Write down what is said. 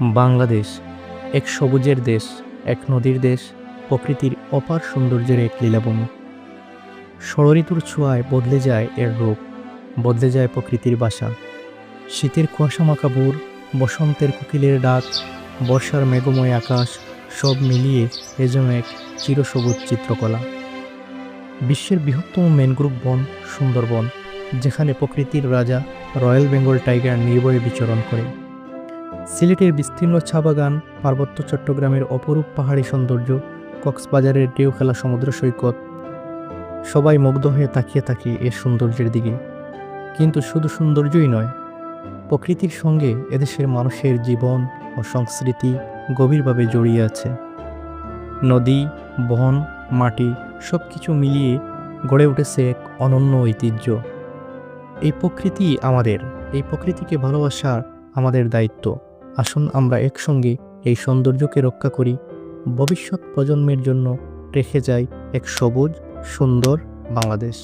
বাংলাদেশ, এক সবুজের দেশ, এক নদীর দেশ, প্রকৃতির অপার সৌন্দর্যের এক লীলাভূমি। ষড়ঋতুর ছোঁয়ায় বদলে যায় এর রূপ, বদলে যায় প্রকৃতির বাসা। শীতের কুয়াশা মাখা ভোর, বসন্তের কোকিলের ডাক, বর্ষার মেঘময় আকাশ, সব মিলিয়ে এ যেন এক চিরসবুজ চিত্রকলা। বিশ্বের বৃহত্তম ম্যানগ্রোভ বন সুন্দরবন, যেখানে প্রকৃতির রাজা রয়্যাল বেঙ্গল টাইগার নির্ভয়ে বিচরণ করে। সিলেটের বিস্তীর্ণ চা বাগান পার্বত্য চট্টগ্রামের অপরূপ পাহাড়ি সৌন্দর্য, কক্সবাজারের ঢেউ খেলা সমুদ্র সৈকত। সবাই মুগ্ধ হয়ে তাকিয়ে থাকে এর সৌন্দর্যের দিকে। কিন্তু শুধু সৌন্দর্যই নয়, প্রকৃতির সঙ্গে এদেশের মানুষের জীবন ও সংস্কৃতি গভীরভাবে জড়িয়ে আছে। নদী, বন, মাটি সব কিছু মিলিয়ে গড়ে উঠেছে এক অনন্য ঐতিহ্য। এই প্রকৃতি আমাদের, এই প্রকৃতিকে ভালোবাসার আমাদের দায়িত্ব। আসুন আমরা একসঙ্গে এই সৌন্দর্যকে রক্ষা করি। ভবিষ্যৎ প্রজন্মের জন্য রেখে যাই এক সবুজ, সুন্দর বাংলাদেশ।